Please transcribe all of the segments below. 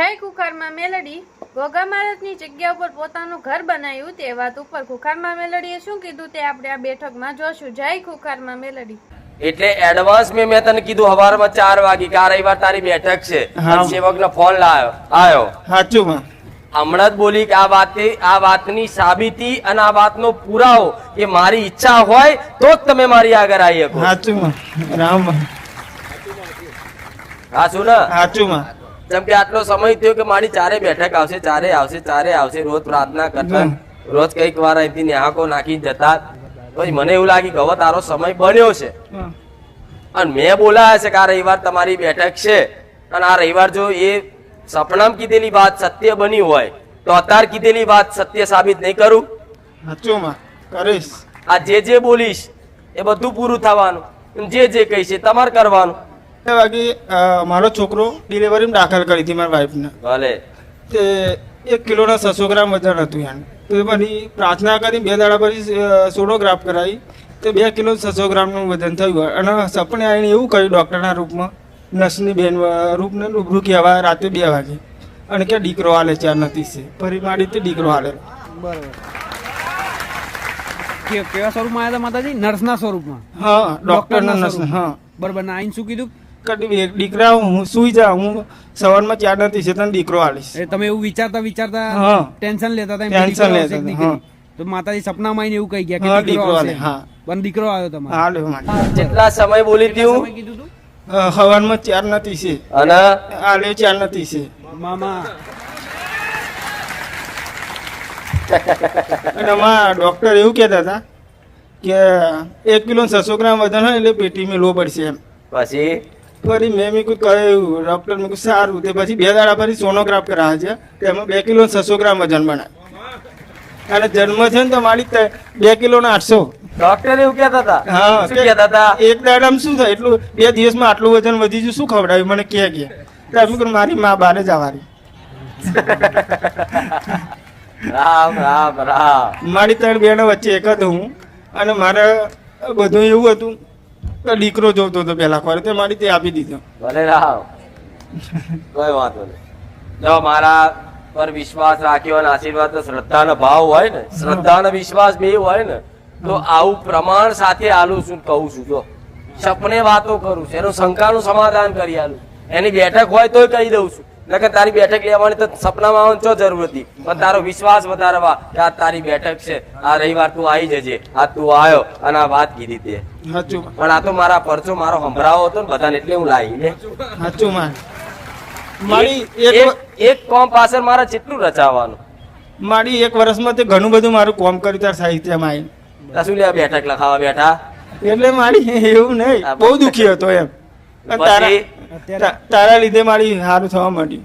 જય કુખારમાં મેલડી. ગોગા મહારાજની જગ્યા ઉપર પોતાનું ઘર બનાવ્યું તે વાત ઉપર કુખારમાં મેલડીએ શું કીધું તે આપણે આ બેઠકમાં જોશું. જય કુખારમાં મેલડી. એટલે એડવાન્સ મેં મેં તને કીધું હવારમાં ચાર વાગે કે આ રવિવાર તારી બેઠક છે. હા. સેવકનો ફોન લાયો આયો સાચું માં હમણાં જ બોલી કે આ વાત આ વાતની સાબિતી અને આ વાતનો પુરાવો કે મારી ઈચ્છા હોય તો જ તમે મારી આગળ આવી શકો સાચું માં રામ. હા શું ને? સાચું માં જેમ કે આટલો સમય થયો કે મારી ચારે બેઠક આવશે ચારે આવશે ચારે આવશે રોજ પ્રાર્થના કરતા રોજ કંઈક વાર અહીંથી નેહાકો નાખી જતા. પછી મને એવું લાગ્યું કે હવે તારો સમય બન્યો છે. અને મેં બોલાયા છે કે આ રવિવાર તમારી બેઠક છે. અને આ રવિવાર જો એ સપનામ કીધેલી વાત સત્ય બની હોય તો અત્યારે કીધેલી વાત સત્ય સાબિત નહીં કરું. સાચું કરીશ. આ જે જે બોલીશ એ બધું પૂરું થવાનું. જે જે કહીશ એ તમારે કરવાનું. વાગે મારો છોકરો ડિલિવરીમાં દાખલ કરી હતી મારી વાઈફને ભલે. તે એક કિલોના છસો ગ્રામ વજન હતું એને. તો એ પછી પ્રાર્થના કરી બે દાડા પછી સોનોગ્રાફ કરાવી. તો બે કિલો છસો ગ્રામનું વજન થયું. અને સપને આવીને એવું કહ્યું ડૉક્ટરના રૂપમાં નર્સની બેન રૂપને રૂબરૂ કહેવા રાતે બે વાગે. અને કે દીકરો હાલે આ નથી છે. ફરી માડી તે દીકરો હાલે. બરાબર કે- કેવા સ્વરૂપમાં આવ્યા હતા માતાજી? નર્સના સ્વરૂપમાં? હા ડૉક્ટરના નર્સ હા. બરાબર ના આઈને શું કીધું? દીકરા હું સુઈ જા હું સવારમાં ચાર નથી છે તને દીકરો આલીશ. તમે એવું વિચારતા વિચારતા ટેન્શન લેતા હતા ટેન્શન લેતા. તો માતાજી સપના માં એવું કહી ગયા કે દીકરો દીકરો હા. પણ દીકરો આવ્યો તમારે. જેટલા સમય બોલી દીધું? સમય હું કીધું તું? અ, હવારમાં ચાર નથી છે અને? આલે ચાર નથી છે મામા. અને અમારા ડોક્ટર એવું કહેતા હતા કે એક કિલો છસો ગ્રામ વજન હોય એટલે પેટીમાં લો પડશે એમ. પછી? ફરી મેં મેં કોઈ કહ્યું ડૉક્ટર મેં સારું. તે પછી બે દાડા ફરી સોનોગ્રાફ કરાવે છે તેમાં બે કિલો છસો ગ્રામ વજન બનાવે અને જન્મ છે ને તો મારી બે કિલો ને આઠસો. ડોક્ટર એવું કહેતા હતા? હા શું કહેતા હતા? એક દાડામાં શું થાય? એટલું બે દિવસમાં આટલું વજન વધી ગયું શું ખવડાવ્યું? મને કે કે તમે મારી મા બારે જવાની. રામ રામ રામ. મારી ત્રણ બહેનો વચ્ચે એક જ હું અને મારે બધું એવું હતું દીકરો જોતો હતો પહેલા ખોરે તે મારી તે આપી દીધો. ભલે રાવ. કોઈ વાંધો નહીં. જો મારા પર વિશ્વાસ રાખ્યો અને આશીર્વાદ તો શ્રદ્ધાનો ભાવ હોય ને શ્રદ્ધાનો વિશ્વાસ બે હોય ને તો આવું પ્રમાણ સાથે આલું છું કહું છું. જો સપને વાતો કરું છું એનું શંકાનું સમાધાન કરી આલું એની બેઠક હોય તોય કહી દઉં છું. નકર તારી બેઠક લેવાની તો સપનામાં આવવાની ચો જરૂર હતી? પણ તારો વિશ્વાસ વધારવા કે આ તારી બેઠક છે. આ રવિવાર તું આવી જજે. આ તું આવ્યો અને આ વાત કીધી તે. પણ આ તો મારા પરચો મારો સંભળાવો હતો ને બધાને એટલે હું લાવી ને. સાચું માર મારી એક કોમ પાછળ મારે જેટલું રચાવાનું? મારી એક વર્ષમાં તે ઘણું બધું મારું કોમ કર્યું તાર સાહિત્યમાં આવી શું લે બેઠક લખાવા બેઠા? એટલે મારી એવું નહીં. બહુ દુખી હતો એમ. તારા તારા લીધે મારી સારું થવા માંડ્યું.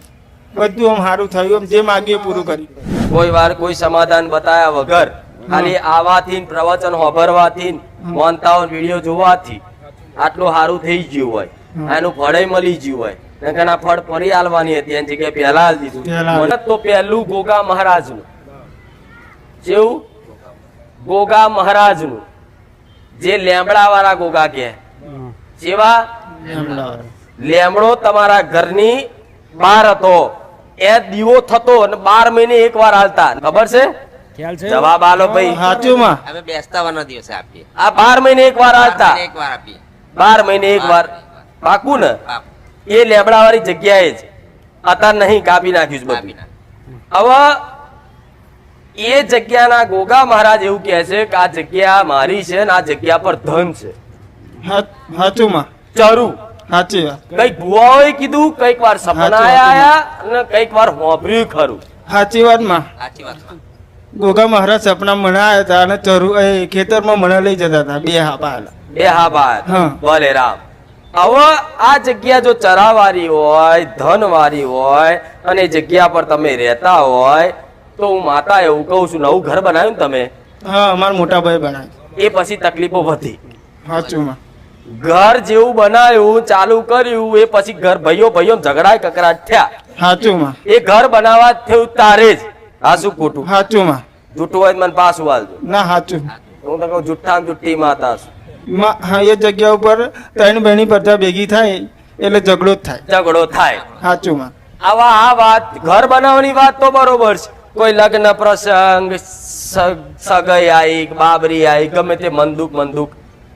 બધું આમ સારું થયું જે માગ્યું પૂરું કર્યું. કોઈ વાર કોઈ સમાધાન બતાયા વગર ખાલી આવાથી પ્રવચન હોભરવાથી મોનતાઓ વીડિયો જોવાથી આટલું સારું થઈ ગયું હોય. એનું ફળે મળી ગયું હોય. નકર આ ફળ ફરી આલવાની હતી એની જગ્યાએ પહેલા આલ દીધું. તો પહેલું ગોગા મહારાજનું. જેવું? ગોગા મહારાજનું. જે લેમડા વાળા ગોગા કે. જેવા? લેમડો તમારા ઘરની બહાર હતો. એ દીવો થતો અને બાર મહિને એક વાર હાલતા. ખબર છે? જવાબ આલો ભાઈ. સાચું માં અમે બેસતાવાના દિવસે આપીએ. આ બાર મહિને એક વાર હાલતા. એક વાર આપીએ. બાર મહિને એક વાર. પાકું ને? એ લેબડા વાળી જગ્યાએ જ. અત્યારે નહીં કાપી નાખ્યું છે બધું. હવે એ જગ્યાના ગોગા મહારાજ એવું કહે છે કે આ જગ્યા મારી છે ને આ જગ્યા પર ધન છે. હા- સાચું માં ચરું. સાચી વાત. કંઈક ભુવાઓએ કીધું કંઈક વાર સપના આયા અને કંઈક વાર હોભર્યું ખરું. સાચી વાતમાં સાચી વાતમાં. ગોગા મહારાજ સપના મનાયા હતા અને ચરુ એ ખેતરમાં મને લઈ જતા હતા બે હા પાયેલા એ હા ભાઈ હા. ભલે રામ હવે આ જગ્યા જો ચરાવારી હોય ધનવારી હોય અને એ જગ્યા પર તમે રહેતા હોય તો હું માતા એવું કહું છું નવું ઘર બનાવ્યું ને તમે? હા અમારા મોટા ભાઈ બનાવ્યું. એ પછી તકલીફો વધી. સાચું માં ઘર જેવું બનાવ્યું ચાલુ કર્યું એ પછી ઘર ભાઈઓ ભાઈઓ ઝઘડા કકરાટ થયા. સાચું એ ઘર બનાવવા થયું તારે જ. હા શું ખોટું? સાચું જૂઠું હોય મને પાછું હાલજો ના સાચું હું તો કહું જુઠ્ઠા જુઠ્ઠી માતા છું. હા એ જગ્યા ઉપર ત્રણ બહેની બધા ભેગી થાય એટલે ઝઘડો જ થાય. ઝઘડો થાય. સાચું આવા આ વાત ઘર બનાવવાની વાત તો બરોબર છે. કોઈ લગ્ન પ્રસંગ સગાઈ આવી બાબરી આવી ગમે તે મંદુક મંદુક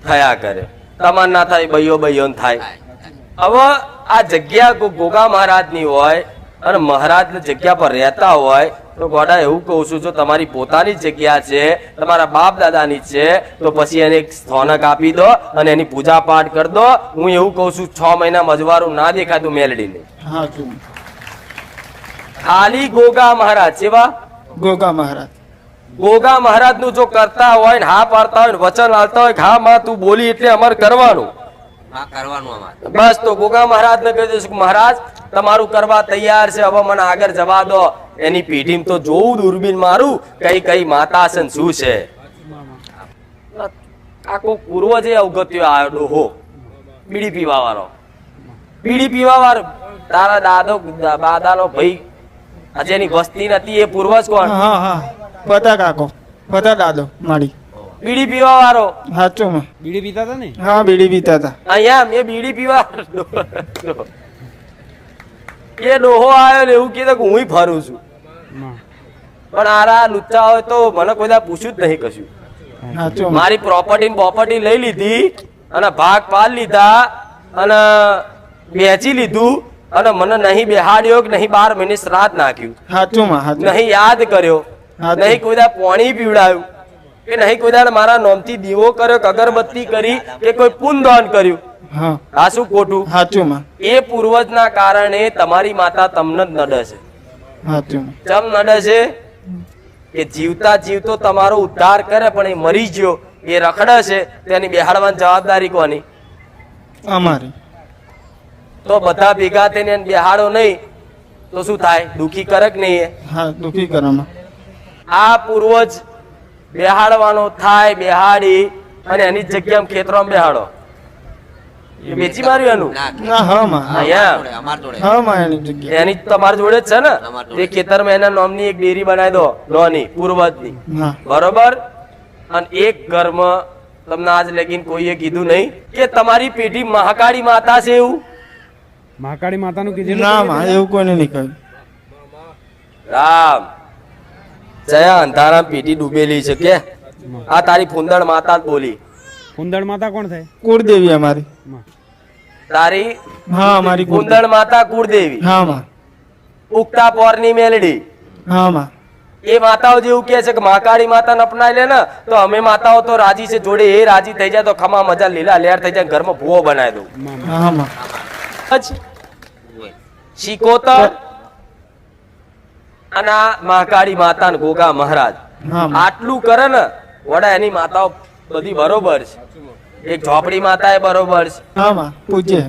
થયા કરે. તમાર ના થાય બૈયો બૈયો થાય. હવે આ જગ્યા ગોગા મહારાજની હોય અને મહારાજ જગ્યા પર રહેતા હોય તો ગોડા એવું કહું છું જો તમારી પોતાની જગ્યા છે તમારા બાપ દાદાની છે તો પછી એને સ્થાનક આપી દો અને એની પૂજા પાઠ કરી દો. હું એવું કહું છું છ મહિના મજવારું ના દેખાતું મેલડીને. ખાલી ગોગા મહારાજ સેવા ગોગા મહારાજ. ગોગા મહારાજનું જો કરતા હોય ને હા પાડતા હોય ને વચન આવતા હોય હા માં તું બોલી એટલે અમારે કરવાનું. હા કરવાનું અમારે. બસ તો ગોગા મહારાજ ને કહી દઈશું મહારાજ તમારું કરવા તૈયાર છે હવે મને આગળ જવા દો. એની પેઢીમાં તો જોવું દૂરબીન મારું કઈ કઈ માતા છે ને શું છે. આખો પૂર્વજે અવગત્યો આવ્યો ડોહો બીડી પીવા વાળો બીડી પીવા વાળો તારા દાદો દાદાનો ભાઈ આ જેની વસ્તી નથી એ પૂર્વજ કોણ? હા કાકો બધા દાદો મારી. બીડી પીવા વાળો. સાચું બીડી પીતા હતા ને? હા બીડી પીતા હતા અહીંયા મેં બીડી પીવા એ ડોહો આવ્યો ને એવું કીધું કે હું ફરું છું. પણ આરા લુચ્ચા હોય તો મને કોઈ દા પૂછ્યું જ નહીં કશું. મારી પ્રોપર્ટી પ્રોપર્ટી લઈ લીધી અને ભાગ પાડ લીધા અને વેચી લીધું અને મને નહીં બેહાડ્યો કે નહીં બાર મહિને શ્રાદ્ધ નાખ્યું. નહીં યાદ કર્યો. નહીં કોઈ દા પોણી પીવડાવ્યું કે નહીં કોઈ દા મારા નોમથી દીવો કર્યો અગરબત્તી કરી કે કોઈ પુનદાન કર્યું. હા. શું ખોટું. સાચું એ પૂર્વજના કારણે તમારી માતા તમને જ નડે છે. ચમ નડે છે? કે જીવતા જીવતો તમારો ઉદ્ધાર કરે પણ એ મરી ગયો એ રખડે છે તેની બેહાડવાની જવાબદારી કોની? અમારી. તો બધા ભેગા થઈને બેહાડો નહીં તો શું થાય? દુખી કરે કે નહીં હા દુઃખી કરવામાં આ પૂર્વજ બેહાડવાનો થાય બેહાડી અને એની જગ્યામાં ખેતરોમાં બેહાડો. વેચી માર્યું એનું? ના ના હા માં જોડે હા માં એની જગ્યા એની તમારી જોડે જ છે ને. તે ખેતરમાં એના નામની એક ડેરી બનાવી દો નોની પૂર્વજની. હા. બરોબર? અને એક ઘરમાં તમને આજ લેગીન કોઈએ કીધું નહીં કે તમારી પેઢી મહાકાળી માતા છે એવું? મહાકાળી માતાનું કીધું ના? એવું કોઈને નહીં કહ્યું. રામ. જયા અંધારામ પીટી ડૂબેલી છે કે? આ તારી ફુંદણ માતા જ બોલી. કુંદળ માતા કોણ થાય? કુળદેવી અમારી. તારી હા અમારી કુળદેવી માતા કુળદેવી. હા માં ઉગતા પોરની મેલડી. હા માં એ માતાઓ જેવું કે છે કે મહાકાળી માતાને અપનાવી લે ને તો અમે માતાઓ તો રાજી છે જોડે એ રાજી થઈ જાય તો ખમા મજા લીલા લેર થઈ જાય ઘરમાં ભૂવો બનાવી દઉં. શિકોતર અને મહાકાળી માતા ને ગોગા મહારાજ. આટલું કરે ને વડા એની માતાઓ બધી બરોબર છે. એક ઝોપડી માતા એ બરોબર છે. પૂજ્ય.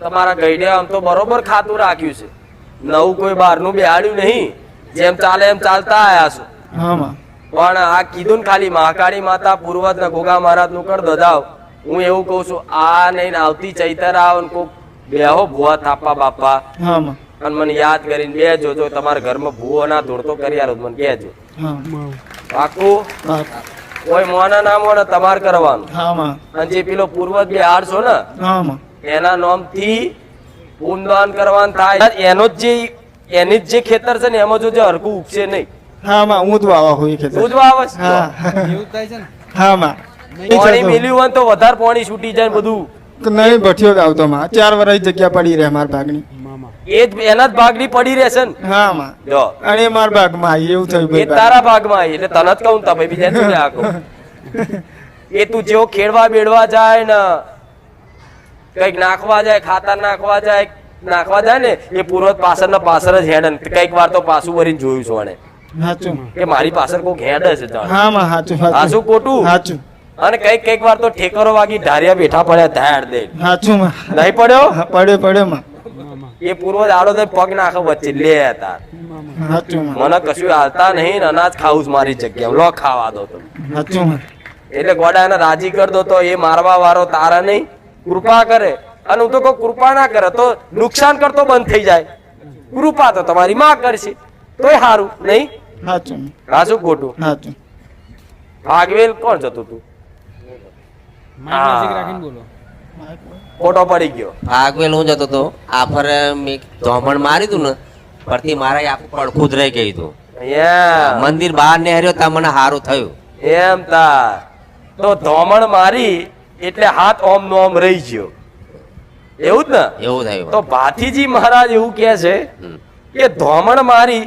તમારા ગઈડે આમ તો બરોબર ખાતું રાખ્યું છે. નવું કોઈ બહારનું બેહાડ્યું નહીં. જેમ ચાલે એમ ચાલતા આયા છો. પણ આ કીધું ને ખાલી મહાકાળી માતા પૂર્વજ ને ગોગા મહારાજનું કર દદાવ હું એવું કઉ છું આ નહીં આવતી ચૈતર આવ કોક બેહો ભુવા થાપા બાપા. અને મને યાદ કરીને બે જોજો તમારા ઘરમાં ભૂવો ના ધોળતો કરી આલો મને કહેજો. હા. પાકું? કોઈ મોના ના મોને તમાર કરવાનું. અને જે પેલો પૂર્વજ બે હાડશો ને એના નામથી પૂનદાન કરવાનું થાય. એનો જ જે એની જ જે ખેતર છે ને એમાં જો જે હરકું ઉગશે નહીં. હા માં ઊંધ આવા હોય ખેતર. દૂધ આવે છે? હા. એવું થાય છે ને? હા માં. પાણી મિલ્યું હોય ને તો વધારે પાણી છૂટી જાય ને બધું. નહીં ભઠ્યો જ આવતો માં. ચાર વર્ષ જગ્યા પડી રહે મારા ભાગની. માં, માં. એ જ એના જ ભાગની પડી રહેશે ને? હા માં. જો. અને એ ભાગમાં આવી એવું થયું ભાઈ તારા ભાગમાં આવી એટલે તને જ કહું તમે બીજા શું આખો. એ તું જેવો ખેડવા બેડવા જાય ને કંઈક નાખવા જાય ખાતર નાખવા જાય નાખવા જાય ને એ પૂર્વજ પાછળ ને પાછળ જ હેડ કંઈક વાર તો પાછું વળીને જોયું છું એને કે મારી પાછળ કોઈક હેડ છે હા માં સાચું સાચું. ખોટું? સાચું. અને કંઈક કંઈક વાર તો ઠેકરો વાગી ઢારિયા બેઠા પડ્યા ધાડ દે સાચું નહીં પડ્યો? પડ્યો પડ્યો. એ પૂર્વ દાડો તો પગ નાખો વચ્ચે લે. સાચું માં. મને કશું હાલતા નહીં અનાજ ખાવું મારી જગ્યા લો ખાવા દો તો એટલે ગોડા એને રાજી કરી દો તો એ મારવા વાળો તારા નહીં. કૃપા કરે. અને હું તો કહું કૃપા ના કરે તો નુકસાન કરતો બંધ થઈ જાય. કૃપા તો તમારી માં કરશે. તોય સારું નહીં? સાચું રાસુ ખોટું સાચું ભાગવેલ કોણ જતું તું? રાખીને બોલો. ફોટો પડી ગયો. આગવેલ હું જતો તો. આફરે મેં ધોમણ મારી તું ને પરથી મારા આખું પડખું જ રહી ગયું હતું મંદિર બહાર નીકળ્યો તા મને સારું થયું. એમ તા તો ધોમણ મારી એટલે હાથ ઓમ નો ઓમ રહી ગયો. એવું જ ને? એવું થયું તો ભાથીજી મહારાજ એવું કે છે કે ધોમણ મારી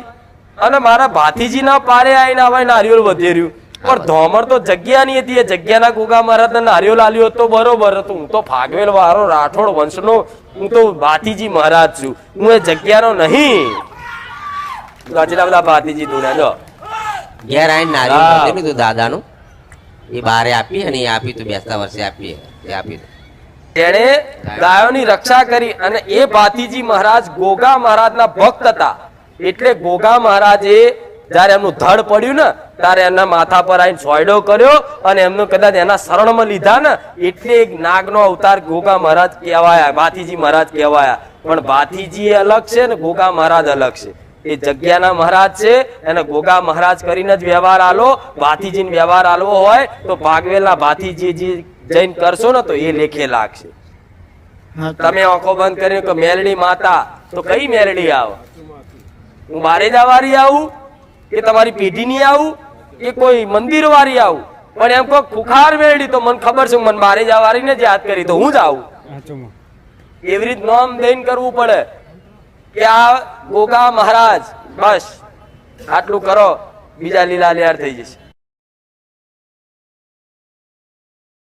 અને મારા ભાથીજી ના પારે આવીને હવે નારિયેળ વધેર્યું. પણ ધોમર તો જગ્યાની હતી એ જગ્યાના ગોગા મહારાજ નારિયેળ લાલ્યો તો બરોબર. હતો હું તો ફાગવેલ વાળો રાઠોડ વંશનો હું તો ભાતીજી મહારાજ છું. હું એ જગ્યાનો નહીં. ગજલા બધા ભાતીજી દુનિયા જો. ઘેર આવીને હા. લીધું હતું દાદાનું. એ બારે આપી અને એ આપી તો બેસતા વર્ષે આપી એ આપી તેણે ગાયોની રક્ષા કરી અને એ ભાતીજી મહારાજ ગોગા મહારાજના ભક્ત હતા. એટલે ગોગા મહારાજે જ્યારે એમનું ધડ પડ્યું ને ત્યારે એના માથા પર આવીને સોયડો કર્યો અને એમનો કદાચ એના શરણમાં લીધા ને એટલે એક નાગનો અવતાર ગોગા મહારાજ કહેવાયા ભાતીજી મહારાજ કહેવાયા. પણ ભાતીજી અલગ છે ને ગોગા મહારાજ અલગ છે. એ જગ્યાના મહારાજ છે એને ગોગા મહારાજ કરીને જ વ્યવહાર આલો ભાતીજીને વ્યવહાર આલવો હોય તો ભાગવેલા ભાતીજી જે જઈને કરશો ને તો એ લેખે લાગશે. તમે આંખો બંધ કરીને કે મેલડી માતા તો કઈ મેલડી આવો? હું બારે વારી આવું? કે તમારી પેઢી ની આવું? કે કોઈ મંદિર વાળી આવું. પણ એમ કોઈ ખુખાર મેલડી તો મને ખબર છે, મને બારે ને જ યાદ કરી તો હું જ આવું. એવી રીત નોમ દઈને કરવું પડે કે આ ગોગા મહારાજ, બસ, આટલું કરો, બીજા લીલા લેર થઈ જશે.